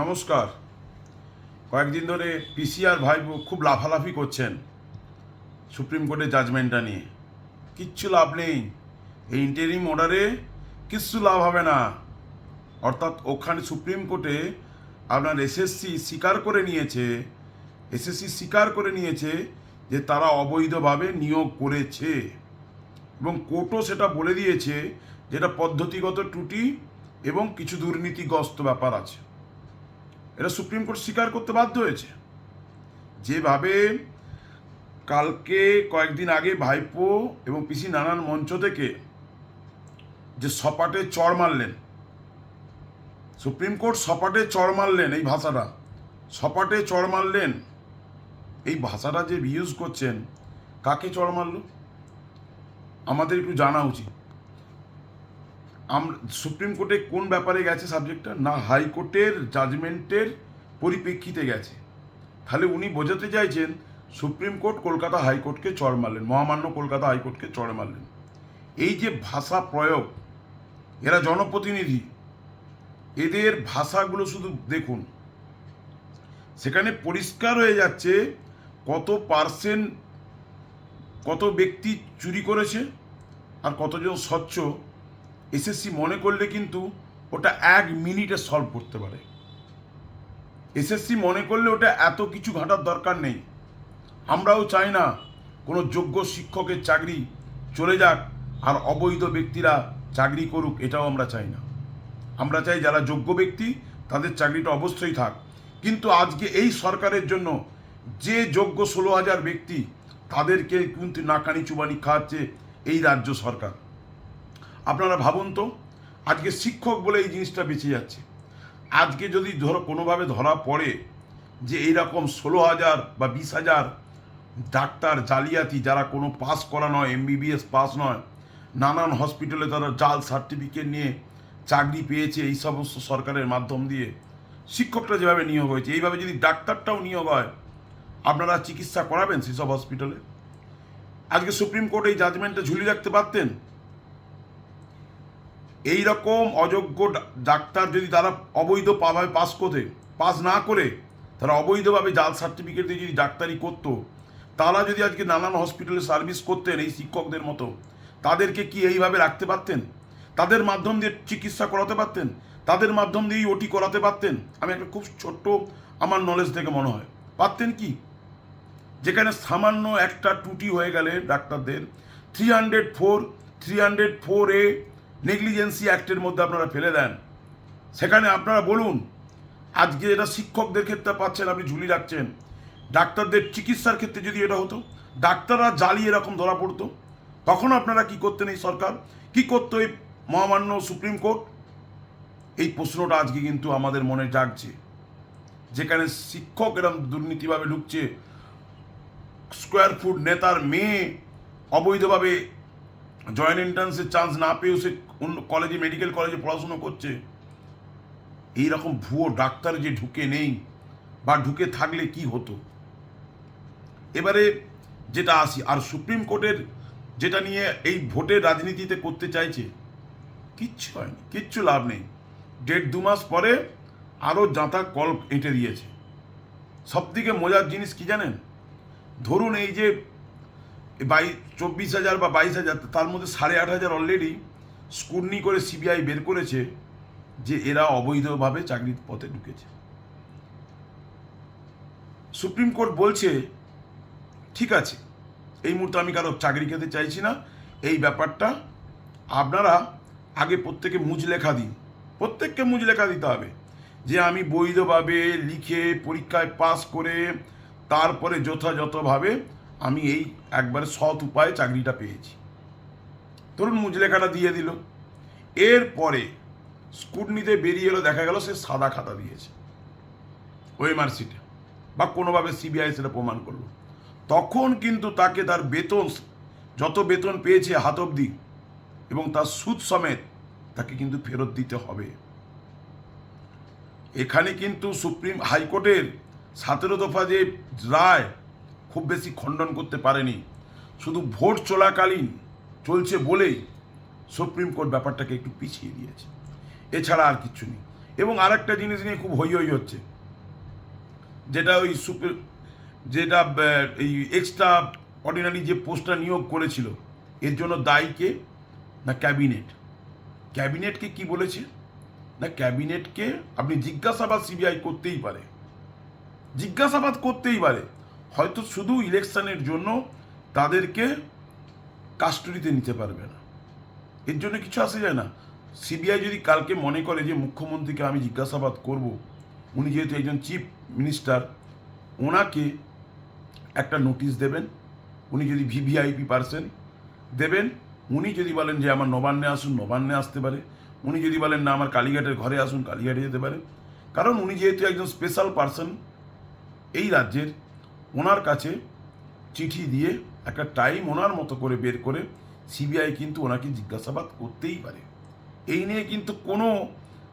নমস্কার। কয়েকদিন ধরে পিসিআর ভাই খুব লাফালাফি করছেন সুপ্রিম কোর্টের জাজমেন্টটা নিয়ে। কিচ্ছু লাভ নেই। এই ইন্টারিম অর্ডারে কিচ্ছু লাভ হবে না। অর্থাৎ ওখানে সুপ্রিম কোর্টে আপনার এসএসসি স্বীকার করে নিয়েছে এসএসসি স্বীকার করে নিয়েছে যে তারা অবৈধভাবে নিয়োগ করেছে এবং কোর্টও সেটা বলে দিয়েছে যেটা পদ্ধতিগত ত্রুটি এবং কিছু দুর্নীতিগ্রস্ত ব্যাপার আছে। এটা সুপ্রিম কোর্ট স্বীকার করতে বাধ্য হয়েছে। যেভাবে কালকে কয়েকদিন আগে ভাইপো এবং পিসি নানান মঞ্চ থেকে যে সপাটে চড় মারলেন, সুপ্রিম কোর্ট সপাটে চড় মারলেন এই ভাষাটা, সপাটে চড় মারলেন, এই ভাষাটা যে ইউজ করছেন, কাকে চড় মারলো? আমাদের একটু জানা উচিত। আমরা সুপ্রিম কোর্টে কোন ব্যাপারে গেছে সাবজেক্টটা না হাইকোর্টের জাজমেন্টের পরিপ্রেক্ষিতে গেছে। তাহলে উনি বোঝাতে চাইছেন সুপ্রিম কোর্ট কলকাতা হাইকোর্টকে চড় মারলেন, মহামান্য কলকাতা হাইকোর্টকে চড় মারলেন। এই যে ভাষা প্রয়োগ, এরা জনপ্রতিনিধি, এদের ভাষাগুলো শুধু দেখুন। সেখানে পরিষ্কার হয়ে যাচ্ছে কত পার্সেন্ট কত ব্যক্তি চুরি করেছে আর কতজন স্বচ্ছ এসএসসি মনে করলে কিন্তু ওটা এক মিনিটে সলভ করতে পারে। এসএসসি মনে করলে ওটা এত কিছু ঘাটার দরকার নেই। আমরাও চাই না কোনো যোগ্য শিক্ষকের চাকরি চলে যাক আর অবৈধ ব্যক্তিরা চাকরি করুক, এটাও আমরা চাই না। আমরা চাই যারা যোগ্য ব্যক্তি, তাদের চাকরিটা অবশ্যই থাক। কিন্তু আজকে এই সরকারের জন্য যে যোগ্য ষোলো হাজার ব্যক্তি তাদেরকে কিন্তু নাকানি চুবানি খাওয়াচ্ছে এই রাজ্য সরকার। আপনারা ভাবুন তো, আজকে শিক্ষক বলে এই জিনিসটা বেঁচে যাচ্ছে। আজকে যদি ধরো কোনোভাবে ধরা পড়ে যে এইরকম ষোলো হাজার বা বিশ হাজার ডাক্তার জালিয়াতি যারা কোনো পাস করা নয়, এমবিবিএস পাস নয়, নানান হসপিটালে তারা জাল সার্টিফিকেট নিয়ে চাকরি পেয়েছে এই সমস্ত সরকারের মাধ্যম দিয়ে, শিক্ষকটা যেভাবে নিয়োগ হয়েছে, এইভাবে যদি ডাক্তারটাও নিয়োগ হয়, আপনারা চিকিৎসা করাবেন সেসব হসপিটালে? আজকে সুপ্রিম কোর্ট এই জাজমেন্টে ঝুলিয়ে রাখতে পারতেন? এই রকম অযোগ্য ডাক্তার যদি তারা অবৈধ অবৈধভাবে পাস করতে পাস না করে, তারা অবৈধভাবে জাল সার্টিফিকেট দিয়ে যদি ডাক্তারি করতো, তারা যদি আজকে নানান হসপিটালে সার্ভিস করতেন এই শিক্ষকদের মতো, তাদেরকে কি এইভাবে রাখতে পারতেন? তাদের মাধ্যম দিয়ে চিকিৎসা করাতে পারতেন? তাদের মাধ্যম দিয়েই ওটি করাতে পারতেন? আমি একটা খুব ছোট্ট আমার নলেজ থেকে মনে হয়। পারতেন কি? যেখানে সামান্য একটা টুটি হয়ে গেলে ডাক্তারদের three hundred four three hundred four A negligence অ্যাক্টের মধ্যে আপনারা ফেলে দেন। সেখানে আপনারা বলুন, আজকে এটা শিক্ষকদের ক্ষেত্রে পাচ্ছেন, আপনি ঝুলি রাখছেন। ডাক্তারদের চিকিৎসার ক্ষেত্রে যদি এটা হতো, ডাক্তাররা জালি এরকম ধরা পড়তো। তখন আপনারা কি করতেন এই সরকার? কি করতো এই মহামান্য সুপ্রিম কোর্ট? এই প্রশ্নটা আজকে কিন্তু আমাদের মনে জাগছে। যেখানে শিক্ষক এরকম দুর্নীতিভাবে ঢুকছে, স্কোয়ার ফুট নেতার মেয়ে অবৈধভাবে জয়েন্ট এন্ট্রান্সের চান্স না পেয়েও সে অন্য কলেজে মেডিকেল কলেজে পড়াশুনো করছে? এই রকম ভুয়ো ডাক্তার যে ঢুকে নেই বা ঢুকে থাকলে কি হতো? এবারে যেটা আসি, আর সুপ্রিম কোর্টের যেটা নিয়ে এই ভোটের রাজনীতিতে করতে চাইছে, কিচ্ছু হয়নি, কিচ্ছু লাভ নেই। দেড় দু মাস পরে আরও জাঁতা কল এঁটে দিয়েছে। সবথেকে মজার জিনিস কি জানেন? ধরুন এই যে বাই, চব্বিশ হাজার বা বাইশ হাজার, তার মধ্যে সাড়ে আট হাজার অলরেডি স্কুটনি করে সিবিআই বের করেছে যে এরা অবৈধভাবে চাকরির পথে ঢুকেছে। সুপ্রিম কোর্ট বলছে, ঠিক আছে, এই মুহূর্তে আমি কারও চাকরি খেতে চাইছি না। এই ব্যাপারটা আপনারা আগে প্রত্যেকে মুজ লেখা দিন। প্রত্যেককে মুজ লেখা দিতে হবে যে আমি বৈধভাবে লিখে পরীক্ষায় পাস করে তারপরে যথাযথভাবে আমি এই একবারে সৎ উপায়ে চাকরিটা পেয়েছি। ধরুন মুজলেখাটা দিয়ে দিল। এরপরে স্কুটনিতে বেরিয়ে এলো, দেখা গেল সে সাদা খাতা দিয়েছে। ওএমআর সিটে বা কোনোভাবে সিবিআই সেটা প্রমাণ করল। তখন কিন্তু তাকে তার বেতন, যত বেতন পেয়েছে হাত অবধি এবং তার সুদ সমেত তাকে কিন্তু ফেরত দিতে হবে। এখানে কিন্তু সুপ্রিম হাইকোর্টের সতেরো দফা যে রায় খুব বেশি খণ্ডন করতে পারেনি। শুধু ভোট চলাকালীন চলছে বলেই সুপ্রিম কোর্ট ব্যাপারটাকে একটু পিছিয়ে দিয়েছে। এছাড়া আর কিছু নেই। এবং আরেকটা জিনিস নিয়ে খুব হই হই হচ্ছে। যেটা ওই সুপার যেটা এই এক্সট্রা অর্ডিনারি যে পোস্টটা নিয়োগ করেছিল, এর জন্য দায়ী কে? না ক্যাবিনেট ক্যাবিনেটকে কি বলেছে? না ক্যাবিনেটকে আপনি জিজ্ঞাসাবাদ সিবিআই করতেই পারে। জিজ্ঞাসাবাদ করতেই পারে। হয়তো শুধু ইলেকশনের জন্য তাদেরকে কাস্টডিতে নিতে পারবে না। এর জন্য কিছু আসে যায় না। সিবিআই যদি কালকে মনে করে যে মুখ্যমন্ত্রীকে আমি জিজ্ঞাসাবাদ করব, উনি যেহেতু একজন চিফ মিনিস্টার, ওনাকে একটা নোটিশ দেবেন, উনি যদি ভিভিআইপি পার্সন দেবেন, উনি যদি বলেন যে আমার নবান্নে আসুন, নবান্নে আসতে পারে, উনি যদি বলেন না আমার কালীঘাটের ঘরে আসুন, কালীঘাটে যেতে পারে। কারণ উনি যেহেতু একজন স্পেশাল পার্সন, এই রাজ্যের, ওনার কাছে চিঠি দিয়ে একটা টাইম ওনার মতো করে বের করে সিবিআই কিন্তু ওনাকে জিজ্ঞাসাবাদ করতেই পারে। এই নিয়ে কিন্তু কোনো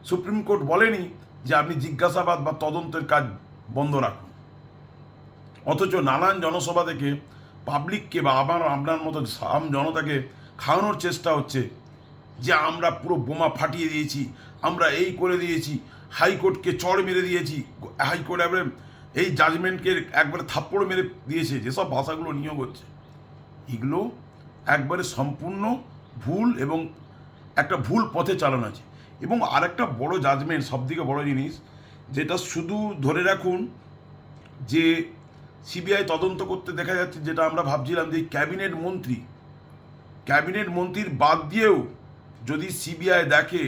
সুপ্রিম কোর্ট বলেনি যে আপনি জিজ্ঞাসাবাদ বা তদন্তের কাজ বন্ধ রাখুন। অথচ নানান জনসভা থেকে পাবলিককে বা আমার আপনার মতো আম জনতাকে খাওয়ানোর চেষ্টা হচ্ছে যে আমরা পুরো বোমা ফাটিয়ে দিয়েছি, আমরা এই করে দিয়েছি, হাইকোর্টকে চড় মেরে দিয়েছি, হাইকোর্ট একবারে এই জাজমেন্টকে একবারে থাপ্পড় মেরে দিয়েছে, যেসব ভাষাগুলো নিয়োগ হচ্ছে। এগুলো একবারে সম্পূর্ণ ভুল এবং একটা ভুল পথে চালানো আছে। এবং আরেকটা বড় জাজমেন্ট সবথেকে বড় জিনিস, যেটা শুধু ধরে রাখুন যে সিবিআই তদন্ত করতে দেখা যাচ্ছে, যেটা আমরা ভাবছিলাম যে ক্যাবিনেট মন্ত্রী, ক্যাবিনেট মন্ত্রীর বাদ দিয়েও যদি সিবিআই দেখে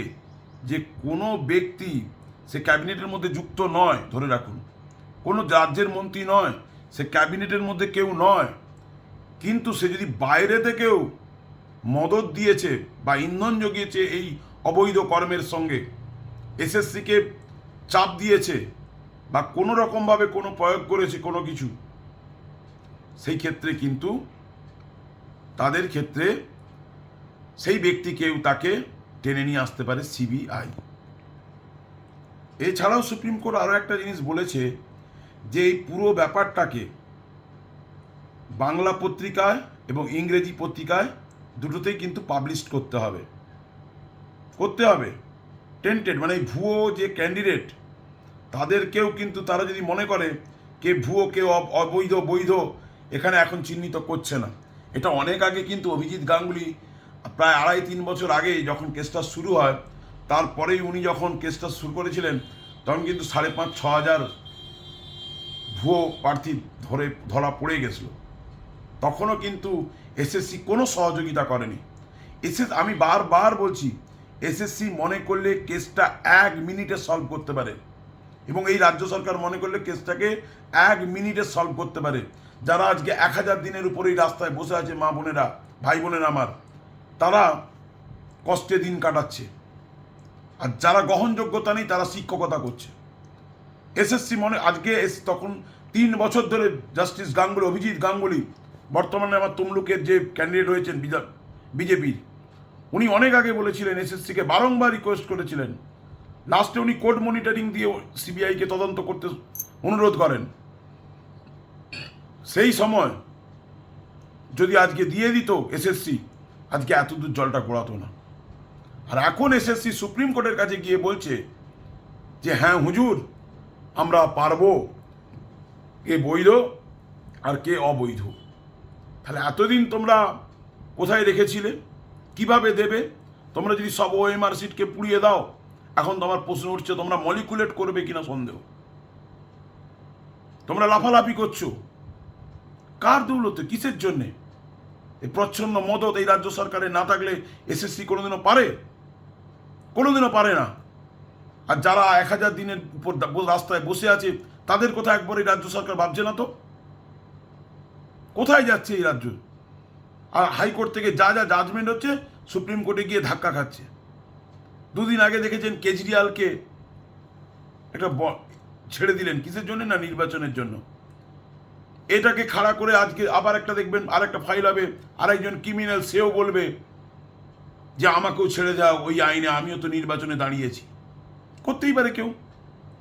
যে কোনো ব্যক্তি সে ক্যাবিনেটের মধ্যে যুক্ত নয়, ধরে রাখুন। কোনো রাজ্যের মন্ত্রী নয়, সে ক্যাবিনেটের মধ্যে কেউ নয়। কিন্তু সে যদি বাইরে থেকেও মদত দিয়েছে বা ইন্ধন জগিয়েছে এই অবৈধ কর্মের সঙ্গে, এসএসসিকে চাপ দিয়েছে বা কোনো রকমভাবে কোনো প্রয়োগ করেছে কোনো কিছু, সেই ক্ষেত্রে কিন্তু তাদের ক্ষেত্রে সেই ব্যক্তিকেও তাকে টেনে নিয়ে আসতে পারে সিবিআই। এছাড়াও সুপ্রিম কোর্ট আরও একটা জিনিস বলেছে যে এই পুরো ব্যাপারটাকে বাংলা পত্রিকায় এবং ইংরেজি পত্রিকায় দুটোতেই কিন্তু পাবলিশ করতে হবে। করতে হবে। টেন্টেড মানে ভুয়ো যে ক্যান্ডিডেট তাদেরকেও কিন্তু তারা যদি মনে করে কে ভুয়ো, কে অব- অবৈধ, বৈধ, এখানে এখন চিহ্নিত করছে না। এটা অনেক আগে কিন্তু অভিজিৎ গাঙ্গুলি প্রায় আড়াই তিন বছর আগে যখন কেসটা শুরু হয়, তারপরেই উনি যখন কেসটা শুরু করেছিলেন, তখন কিন্তু সাড়ে পাঁচ, ছ হাজার ভুয়ো প্রার্থী ধরে, ধরা পড়ে গেছিল। তখনও কিন্তু এসএসসি কোনো সহযোগিতা করেনি। এসএস আমি বারবার বলছি, এসএসসি মনে করলে কেসটা এক মিনিটে সলভ করতে পারে। এবং এই রাজ্য সরকার মনে করলে কেসটাকে এক মিনিটে সলভ করতে পারে। যারা আজকে এক হাজার দিনের উপরে এই রাস্তায় বসে আছে মা বোনেরা, ভাই বোনেরা আমার, তারা কষ্টে দিন কাটাচ্ছে। আর যারা গ্রহণযোগ্যতা নেই, তারা শিক্ষকতা করছে। এসএসসি মনে আজকে তখন তিন বছর ধরে জাস্টিস গাঙ্গুলি অভিজিৎ গাঙ্গুলি বর্তমানে আমার তমলুকের যে ক্যান্ডিডেট হয়েছেন বিজেপির, উনি অনেক আগে বলেছিলেন, এসএসসিকে বারংবার রিকোয়েস্ট করেছিলেন। লাস্টে উনি কোর্ট মনিটরিং দিয়ে সিবিআইকে তদন্ত করতে অনুরোধ করেন। সেই সময় যদি আজকে দিয়ে দিত এসএসসি, আজকে এত দূর জলটা গড়াতো না। আর এখন এসএসসি সুপ্রিম কোর্টের কাছে গিয়ে বলছে যে হ্যাঁ হুজুর, আমরা পারব, কে বৈধ আর কে অবৈধ। তাহলে এতদিন তোমরা কোথায় রেখেছিলে কীভাবে দেবে? তোমরা যদি সব ওএমআর সিটকে পুড়িয়ে দাও, এখন তোমার প্রশ্ন উঠছে, তোমরা মলিকুলেট করবে কিনা সন্দেহ? তোমরা লাফালাফি করছ। কার দৌলতে? কিসের জন্যে? এই প্রচ্ছন্ন মদত এই রাজ্য সরকারে না থাকলে এসএসসি কোনোদিনও পারে? কোনোদিনও পারে না। আর যারা এক হাজার দিনের উপর রাস্তায় বসে আছে, তাদের কথা একবার এই রাজ্য সরকার ভাবছে না তো? কোথায় যাচ্ছে এই রাজ্য? আর হাইকোর্ট থেকে যা যা জাজমেন্ট হচ্ছে, সুপ্রিম কোর্টে গিয়ে ধাক্কা খাচ্ছে। দুদিন আগে দেখেছেন কেজরিওয়ালকে একটা ছেড়ে দিলেন। কিসের জন্য না নির্বাচনের জন্য? এটাকে খাড়া করে আজকে আবার একটা দেখবেন আর একটা ফাইল হবে। আরেকজন ক্রিমিনাল সেও বলবে যে, আমাকেও ছেড়ে যাও ওই আইনে আমিও তো নির্বাচনে দাঁড়িয়েছি। করতেই পারে কেউ।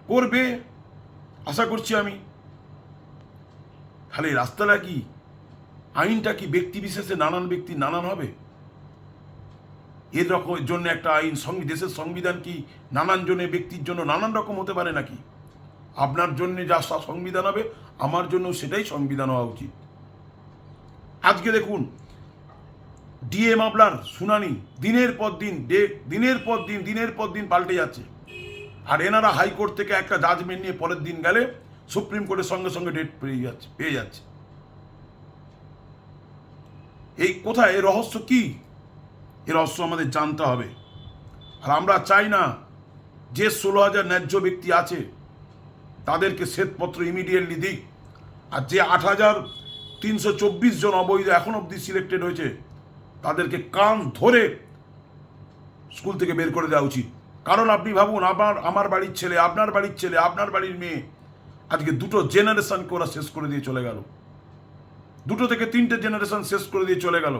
করবে, আশা করছি আমি। এই রাস্তাটা কি? আইনটা কি ব্যক্তি বিশেষে নানান ব্যক্তি নানান হবে? এর রকম জন্য একটা আইন দেশের সংবিধান কি নানান জনের ব্যক্তির জন্য নানান রকম হতে পারে নাকি? আপনার জন্য যা সংবিধান হবে, আমার জন্য সেটাই সংবিধান হওয়া উচিত। আজকে দেখুন, ডিএ মামলার শুনানি দিনের পর দিন, ডে- দিনের পর দিন, দিনের পর দিন পাল্টে যাচ্ছে। আর এনারা হাইকোর্ট থেকে একটা জাজমেন্ট নিয়ে পরের দিন গেলে সুপ্রিম কোর্টের সঙ্গে সঙ্গে ডেট পেয়ে যাচ্ছে পেয়ে যাচ্ছে। এই কোথায়? এর রহস্য কি? এ রহস্য আমাদের জানতে হবে। আর আমরা চাই না যে ষোলো হাজার ন্যায্য ব্যক্তি আছে, তাদেরকে শ্বেতপত্র ইমিডিয়েটলি দিই আর যে আট হাজার তিনশো চব্বিশ জন অবৈধ এখন অবধি সিলেক্টেড হয়েছে, তাদেরকে কান ধরে স্কুল থেকে বের করে দেওয়া উচিত। কারণ আপনি ভাবুন আমার আমার বাড়ির ছেলে, আপনার বাড়ির ছেলে, আপনার বাড়ির মেয়ে আজকে দুটো জেনারেশনকে ওরা শেষ করে দিয়ে চলে গেল। দুটো থেকে তিনটে জেনারেশন শেষ করে দিয়ে চলে গেল।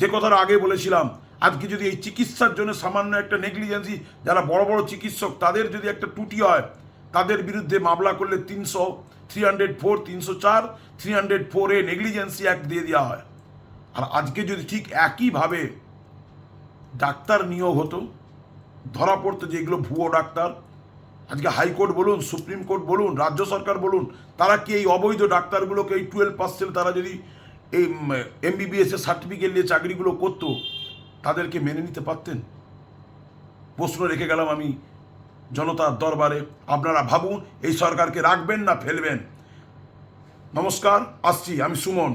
যে কথাটা আগে বলেছিলাম, আজকে যদি এই চিকিৎসার জন্য সামান্য একটা নেগলিজেন্সি যারা বড় বড় চিকিৎসক, তাদের যদি একটা ত্রুটি হয়, তাদের বিরুদ্ধে মামলা করলে তিনশো থ্রি হান্ড্রেড ফোর তিনশো চার three hundred four A negligence act দিয়ে দেওয়া হয়। আর আজকে যদি ঠিক একইভাবে ডাক্তার নিয়োগ হতো, ধরা পড়তো যে এগুলো ভুয়ো ডাক্তার আজকে হাইকোর্ট বলুন, সুপ্রিম কোর্ট বলুন, রাজ্য সরকার বলুন, তারা কি এই অবৈধ ডাক্তারগুলোকে, এই টুয়েলভ পার্সেন্ট তারা যদি এই এমবিবিএস এর সার্টিফিকেট নিয়ে চাকরিগুলো করতো, তাদেরকে মেনে নিতে পারতেন? প্রশ্ন রেখে গেলাম আমি জনতার দরবারে। আপনারা ভাবুন, এই সরকারকে রাখবেন না, ফেলবেন। নমস্কার, আসছি, আমি সুমন।